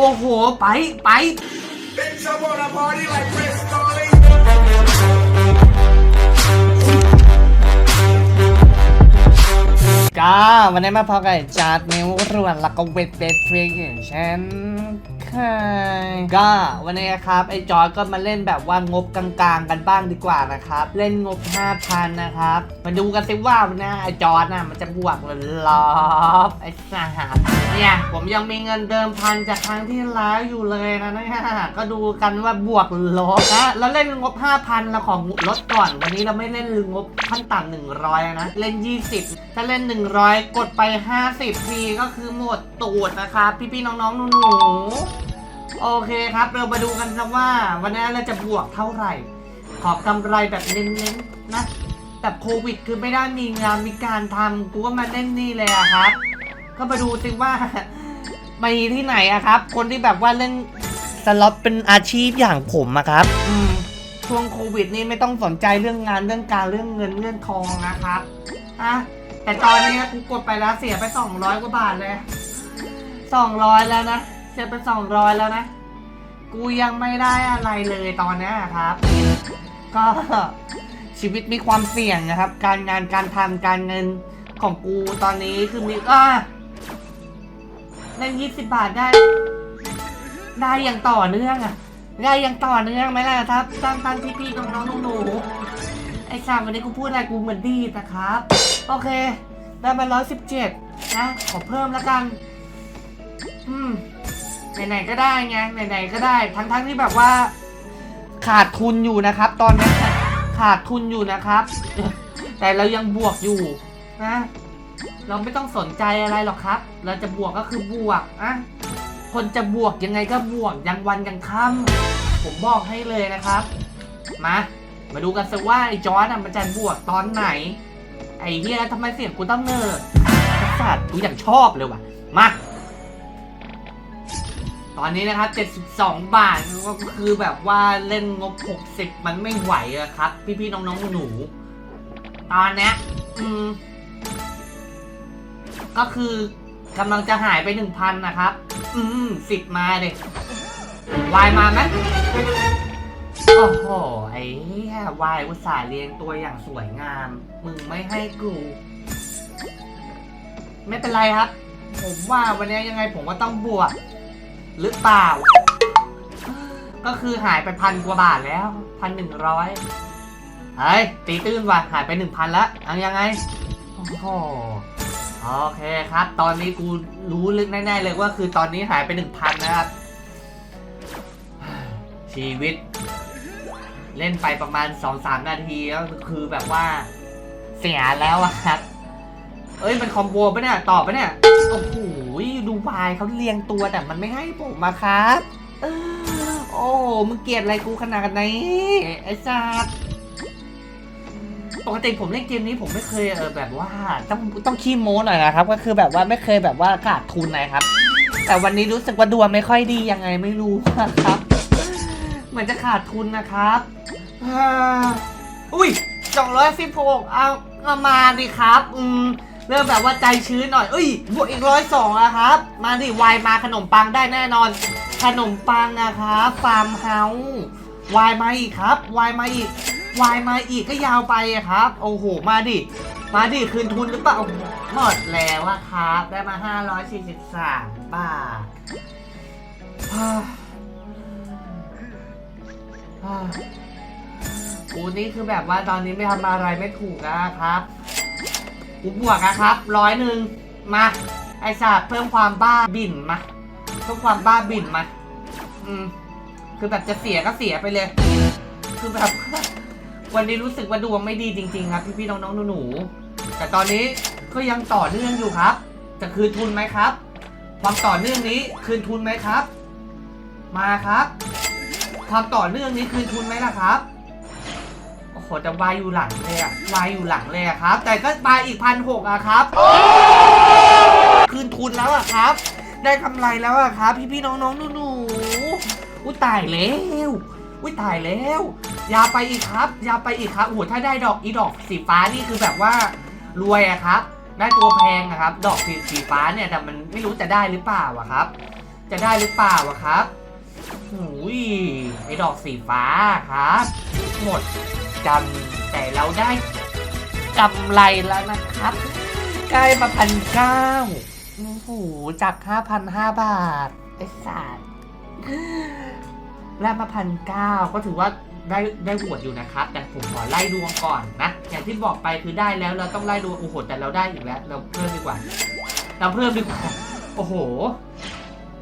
โอ้โห ไปไปก้าวันนี้มาพอกับจัดนิ้วรวนแล้วก็เวทเวทฟรีอย่างเช่น ก็วันนี้ครับไอ้จอร์ดก็มาเล่นแบบว่างบกลางๆ กันบ้างดีกว่านะครับ เล่นงบ 5,000 นะครับมาดูกันสิว่าวันนี้ไอ้จอร์ดน่ะมันจะบวกหรือลบไอ้สหามเนี่ยผมยังมีเงินเดิมพันจากครั้งที่แล้วอยู่เลยนะเนี่ยก็ดูกันว่าบวกหรือลบนะแล้วเล่นงบ 5,000แล้วของลดก่อน วันนี้เราไม่เล่นงบขั้นต่ำ100 นะ เล่น 20 ถ้าเล่น 100 กดไป 50ทีก็คือหมดตูดนะครับพี่ๆน้องๆหนูๆ โอเคครับ เรามาดูกันครับว่า วันนี้เราจะบวกเท่าไหร่ ขอบกำไรแบบเน้นๆนะ แต่โควิดคือไม่ได้มีงานมีการทำกูก็มาเล่นนี่เลยอะครับ ก็มาดูสิว่ามีที่ไหนอะครับ คนที่แบบว่าเล่นสล็อตเป็นอาชีพอย่างผมอะครับ อืมช่วงโควิดนี่ไม่ต้องสนใจเรื่องงานเรื่องการเรื่องเงินเรื่องทองนะครับอะแต่ตอนนี้กูกดไปแล้วเสียไป200กว่าบาทเลย200แล้วนะ เสียไป200แล้วนะ กูยังไม่ได้อะไรเลยตอนนี้ครับ ก็ชีวิตมีความเสี่ยงนะครับ การงานการทำการเงินของกูตอนนี้คือมีอ่าในยี่สิบบาทได้ ได้อย่างต่อเนื่องอะได้อย่างต่อเนื่องไหมล่ะครับตั้งตั้งพี่ๆน้องๆหนูๆไอ้สามวันนี้กูพูดอะไรกูเหมือนดีนะครับ โอเค ได้มาร้อยสิบเจ็ดนะ ขอเพิ่มแล้วกัน อืม ไหนๆก็ได้ไงไหนๆก็ได้ ทั้งๆที่แบบว่า ขาดทุนอยู่นะครับ ตอนนี้ขาดทุนอยู่นะครับ แต่เรายังบวกอยู่นะ เราไม่ต้องสนใจอะไรหรอกครับ เราจะบวกก็คือบวกอะคนจะบวกยังไงก็บวกยังวันยังค่ำผมบอกให้เลยนะครับ มา มาดูกันสิว่าไอ้จอร์ดมันจะบวกตอนไหน ไอ้เฮียทำไมเสียงกูต้องเนิร์ดสัตว์กูอย่ากชอบเลยว่ะ มา ตอนนี้นะครับ 72 บาทก็คือแบบว่าเล่นงบ 60 มันไม่ไหวอะครับ พี่ๆน้องๆหนูตอนนี้อืม ก็คือกำลังจะหายไป 1,000 นะครับ อืมสิบมาเด็วายมาไหมโอ้โห ไอ้เหี้ยวายอุตส่าห์เรียงตัวอย่างสวยงาม มึงไม่ให้กู ไม่เป็นไรครับ ผมว่าวันนี้ยังไงผมก็ต้องบวก หรือเปล่า ก็คือหายไปพันกว่าบาทแล้วพันหนึ่งร้อยเฮ้ยตีตื้นว่ะหายไปหนึ่งพันแล้วเอายังไง โอ้โหโอเคครับ ตอนนี้กูรู้ลึกแน่ๆเลยว่าคือตอนนี้หายไปหนึ่งพันนะครับ ชีวิต เล่นไปประมาณสองสามนาทีแล้วคือแบบว่าเสียแล้วอะครับ เอ้ยมันคอมโบปะเนี่ย ตอบปะเนี่ย โอ้โหดูวายเขาเรียงตัวแต่มันไม่ให้ผมมาครับเออโอ้มึงเกลียดอะไรกูขนาดนี้ไอ้สัสปกติผมเล่นเกมนี้ผมไม่เคยเออแบบว่าต้องต้องขี้โม้หน่อยนะครับ ก็คือแบบว่าไม่เคยแบบว่าขาดทุนนะครับ แต่วันนี้รู้สึกว่าดวงไม่ค่อยดียังไงไม่รู้นะครับเหมือนจะขาดทุนนะครับอุ้ยสองร้อยสิบหกเอาเอามาดิครับ อืม เริ่มแบบว่าใจชื้นหน่อยเอ้ยบวกอีกร้อยสองอะครับ มาดิวายมาขนมปังได้แน่นอน ขนมปังนะครับฟาร์มเฮาส์วายมาอีกครับวายมาอีกวายมาอีกก็ยาวไปครับ โอ้โห มาดิ มาดิ คืนทุนหรือเปล่าโอ้โหมดแล้วอะครับ ได้มา 543 บาทฮ่าฮ่ากูนี่คือแบบว่าตอนนี้ไม่ทำอะไรไม่ถูกนะครับ กูบวกนะครับร้อยหนึ่งมา ไอ้สัตว์เพิ่มความบ้าบิ่นมาเพิ่มความบ้าบิ่นมา อืม คือแบบจะเสียก็เสียไปเลย คือแบบ วันนี้รู้สึกว่าดวงไม่ดีจริง ๆ ครับ พี่ๆน้องๆหนูๆแต่ตอนนี้ก็ยังต่อเนื่องอยู่ครับ จะคืนทุนไหมครับ ความต่อเนื่องนี้คืนทุนไหมครับ มาครับ ความต่อเนื่องนี้คืนทุนไหมล่ะครับ โอ้โหแต่วายอยู่หลังเลยอะวายอยู่หลังเลยอะครับ แต่ก็วายอีกพันหกอะครับ คืนทุนแล้วอะครับ ได้กำไรแล้วอะครับ พี่พี่ๆน้องน้องหนูหนูๆอุ้ยตายแล้วอุ้ยตายแล้วอยาไปอีกครับอยาไปอีกครับโอ้โหถ้าได้ดอกอีดอกสีฟ้านี่คือแบบว่ารวยอะครับ ได้ตัวแพงอะครับ ดอกสีสีฟ้าเนี่ยแต่มันไม่รู้จะได้หรือเปล่าอะครับ จะได้หรือเปล่าอะครับหูยไอ้ดอกสีฟ้าครับ หมด กันแต่เราได้กำไรแล้วนะครับ ใกล้มาพันเก้าโอ้โหจากห้าพันห้าบาทไอ้สัตว์แล้วมาพันเก้าก็ถือว่าได้ได้บวชอยู่นะครับ แต่ผมขอไล่ดวงก่อนนะ อย่างที่บอกไปคือได้แล้วเราต้องไล่ดวงโอ้โหแต่เราได้อีกแล้ว เราเพิ่มดีกว่า เราเพิ่มดีกว่าโอ้โห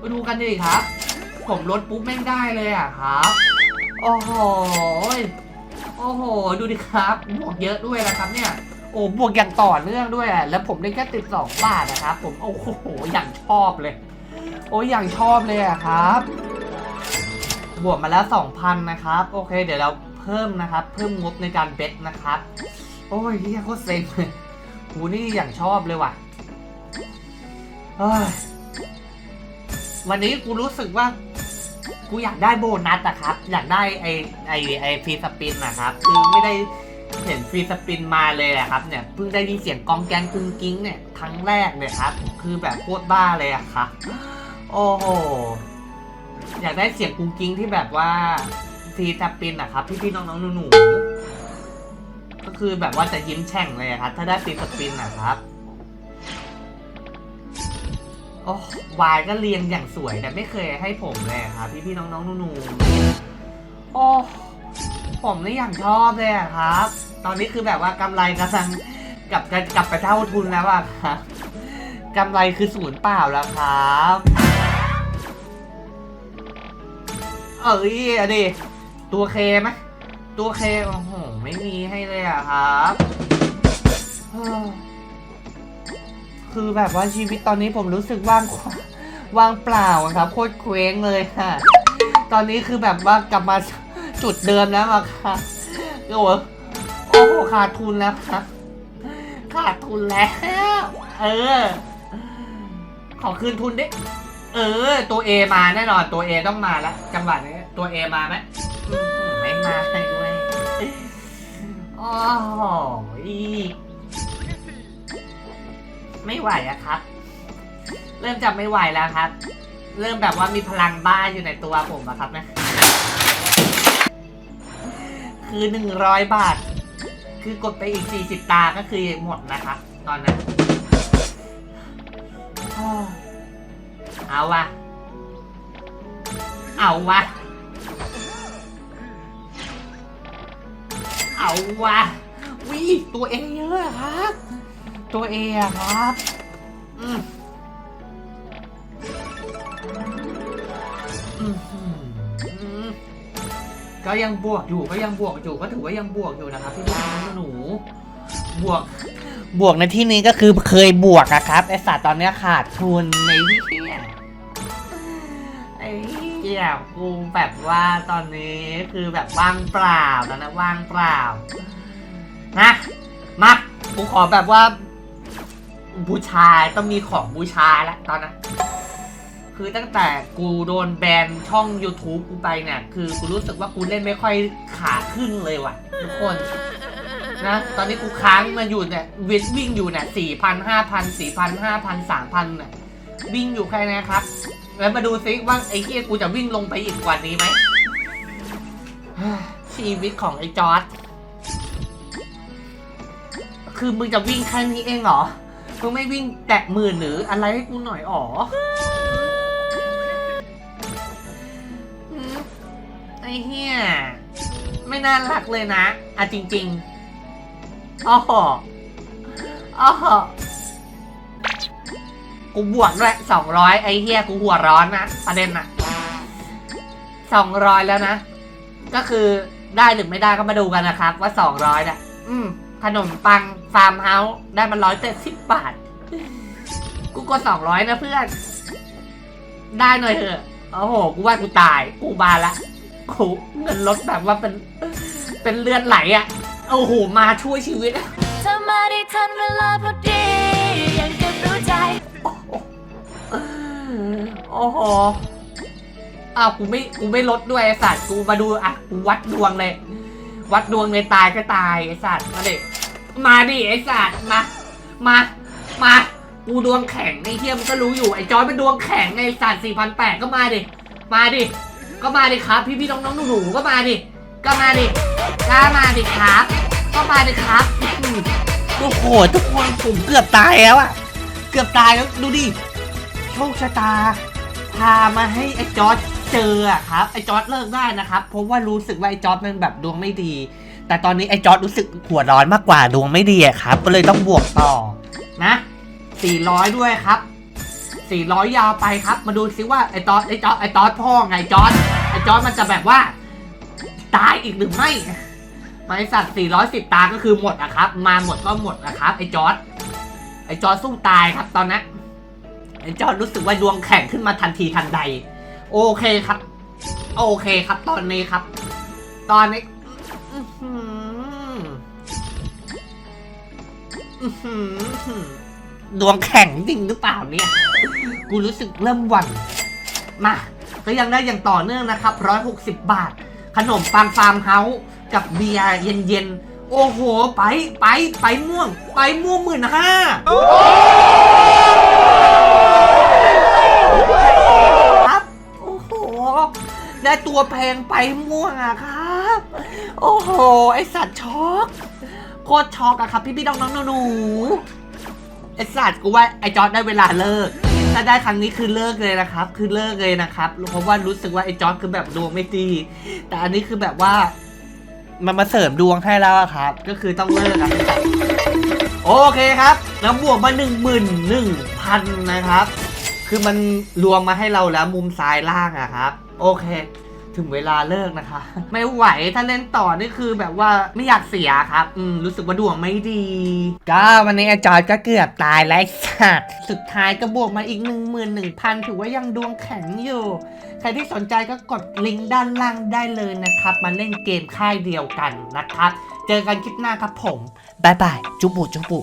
มาดูกันดิครับ ผมลดปุ๊บแม่งได้เลยอะครับ โอ้โห โอ้โห ดูดิครับ บวกเยอะด้วยนะครับเนี่ย โอ้บวกอย่างต่อเนื่องด้วยอะแล้วผมได้แค่ติดสองบาทนะครับ ผม โอ้โห อย่างชอบเลย โอ้ยอย่างชอบเลยอะครับ บวกมาแล้วสองพันนะครับ โอเค เดี๋ยวเราเพิ่มนะครับ เพิ่มงบในการเบสนะครับ โอ้ยเฮียโคตรเซ็งเลยกูนี่อย่างชอบเลยว่ะวันนี้กูรู้สึกว่า กูอยากได้โบนัสอะครับ อยากได้ไอไอไอฟรีสปินนะครับ คือไม่ได้เห็นฟรีสปินมาเลยอะครับเนี่ยเพิ่งได้ยินเสียงกองแกงกุ้งกิ้งเนี่ยครั้งแรกเลยครับ คือแบบโคตรบ้าเลยอะครับ โอ้โหอยากได้เสียงกุ้งกิ้งที่แบบว่าฟรีสปินอะครับ พี่พี่ๆน้องๆหนูๆก็คือแบบว่าจะยิ้มแฉ่งเลยอะครับ ถ้าได้ฟรีสปินนะครับ โอ้วายก็เรียงอย่างสวยแต่ไม่เคยให้ผมเลยครับพี่พี่น้องๆหนูๆโอ้ผมนี่อย่างชอบเลยครับ ตอนนี้คือแบบว่ากำไรกำลังกับกันกลับไปเท่าทุนแล้วอะครับกำไรคือศูนย์เปล่าแล้วครับ เอ้ยอะดิตัวเคไหมตัวเคโอ้โหไม่มีให้เลยอะครับ คือแบบว่าชีวิตตอนนี้ผมรู้สึกว่างว่างเปล่าครับโคตรเคว้งเลยค่ะ ตอนนี้คือแบบว่ากลับมาจุดเดิมแล้วอะค่ะโอ้โหโอ้โหขาดทุนแล้วครับขาดทุนแล้ว เออ ขอคืนทุนดิเออ ตัว A มาแน่นอนตัว A ต้องมาแล้วจังหวะนี้ตัว A มาไหมไม่มาด้วยโอ้โห ไม่ไหวอะครับ เริ่มจะไม่ไหวแล้วครับ เริ่มแบบว่ามีพลังบ้าอยู่ในตัวผมอะครับนะ คือหนึ่งร้อยบาท คือกดไปอีกสี่สิบตาก็คือหมดนะครับตอนนั้นเอาวะเอาวะเอาวะวิตัวเองเยอะครับ ตัวเออะครับอืมอืมอืมก็ยังบวกอยู่ก็ยังบวกอยู่ก็ถือว่ายังบวกอยู่นะครับพี่น้องหนู บวก บวกในที่นี้ก็คือเคยบวกอะครับไอสัตว์ตอนเนี้ยขาดทุนในที่เที่ยไอ้เหี้ยกูแบบว่าตอนนี้คือแบบว่างเปล่าตอนนั้นว่างเปล่านะมากูขอแบบว่า บูชาต้องมีของบูชาแล้วตอนนั้นคือตั้งแต่กูโดนแบนช่อง YouTube กูไปเนี่ย คือกูรู้สึกว่ากูเล่นไม่ค่อยขาขึ้นเลยว่ะ ทุกคนนะตอนนี้กูค้างมาอยู่เนี่ยวิ่งวิ่งอยู่เนี่ยสี่พันห้าพันสี่พันห้าพันสามพันเนี่ยวิ่งอยู่แค่นี้ครับ แล้วมาดูซิว่าไอ้เฮียกูจะวิ่งลงไปอีกกว่านี้ไหมชีวิตของไอ้จอร์ดคือมึงจะวิ่งแค่นี้เองเหรอ มึงไม่วิ่งแตะหมื่นหรืออะไรให้กูหน่อยอ๋อไอ้เหี้ยไม่น่ารักเลยนะอะจริงๆอ๋ออ๋อกูบวกด้วยสองร้อยไอ้เหี้ยกูหัวร้อนนะประเด็นอะสองร้อยแล้วนะ ก็คือได้หรือไม่ได้ก็มาดูกันนะครับ ว่าสองร้อยเนี่ยอืม ขนมปังฟาร์มเฮาส์ได้มาร้อยเจ็ดสิบบาท กูกดสองร้อยนะเพื่อน ได้หน่อยเถอะ โอ้โห กูว่ากูตาย กูบานละกูเงินลดแบบว่าเป็น เป็นเลือดไหลอะโอ้โห มาช่วยชีวิตเธอมาได้ทันเวลาพอดียังเก็บรู้ใจ โอ้โหอ้าวกูไม่ กูไม่ลดด้วยไอสัตว์ กูมาดูอะ กูวัดดวงเลย วัดดวงเลยตายก็ตายไอ้สัตว์มาดิมาดิไอ้สัตว์มา มามากูดวงแข็งไอ้เทียมก็รู้อยู่ไอ้จอยเป็นดวงแข็งไอ้สัตว์สี่พันแปดก็มาดิมาดิก็มาดิครับ พี่พี่น้องน้องหนูก็มาดิก็มาดิก็มาดิครับ ก็มาดิครับโอ้โหทุกคนผมเกือบตายแล้วอะเกือบตายแล้วดูดิโชคชะตาพามาให้ไอ้จอร์ เจออะครับไอจอร์ดเลิกได้นะครับเพราะว่ารู้สึกว่าไอจอร์ดมันแบบดวงไม่ดี แต่ตอนนี้ไอจอร์ดรู้สึกหัวร้อนมากกว่าดวงไม่ดีอะครับ ก็เลยต้องบวกต่อนะ 400 ด้วยครับ 400 ยาวไปครับ มาดูซิว่าไอจอร์ดไอจอร์ดไอจอร์ดพ่อไงจอร์ดไอจอร์ดมันจะแบบว่า ตายอีกหรือไม่ไม้สัตว์410 ตา ก็คือหมดอะครับ มาหมดก็หมดนะครับ ไอจอร์ดไอจอร์ดสู้ตายครับตอนนี้ไอจอร์ดรู้สึกว่าดวงแข็งขึ้นมาทันทีทันใด โอเคครับ โอเคครับตอนนี้ครับ ตอนนี้ดวงแข็งจริงหรือเปล่าเนี่ย กูรู้สึกเริ่มหวั่น มา ก็ยังได้อย่างต่อเนื่องนะครับ160บาท ขนมปังฟาร์มเฮาส์กับเบียร์เย็นๆ โอ้โห ไป ไป ไปม่วง ไปม่วงหมื่นห้า ได้ตัวแพงไปม่วงอะครับ โอ้โห ไอสัตว์ช็อกโคตรช็อกอะครับ พี่พี่ๆน้องน้องๆหนูไอสัตว์กูว่าไอจอร์ดได้เวลาเลิก ถ้าได้ครั้งนี้คือเลิกเลยนะครับ คือเลิกเลยนะครับ เพราะว่ารู้สึกว่าไอจอร์ดคือแบบดวงไม่ดี แต่อันนี้คือแบบว่า มันมาเสริมดวงให้แล้วอะครับ ก็คือต้องเลิกอะโอเคครับแล้วบวกมา1 1 0 0 0นะครับ คือมันรวมมาให้เราแล้วมุมซ้ายล่างอะครับ โอเค ถึงเวลาเลิกนะคะ ไม่ไหวถ้าเล่นต่อนี่คือแบบว่าไม่อยากเสียครับ อืมรู้สึกว่าดวงไม่ดี ก็วันนี้อาจารย์ก็เกือบตายแล้วไอ้สัตว์สุดท้ายก็บวกมาอีก 1 1 0 0 0 ถือว่ายังดวงแข็งอยู่ ใครที่สนใจก็กดลิงก์ด้านล่างได้เลยนะครับ มาเล่นเกมค่ายเดียวกันนะครับ เจอกันคลิปหน้าครับผมบายบาย จุบุจุบุ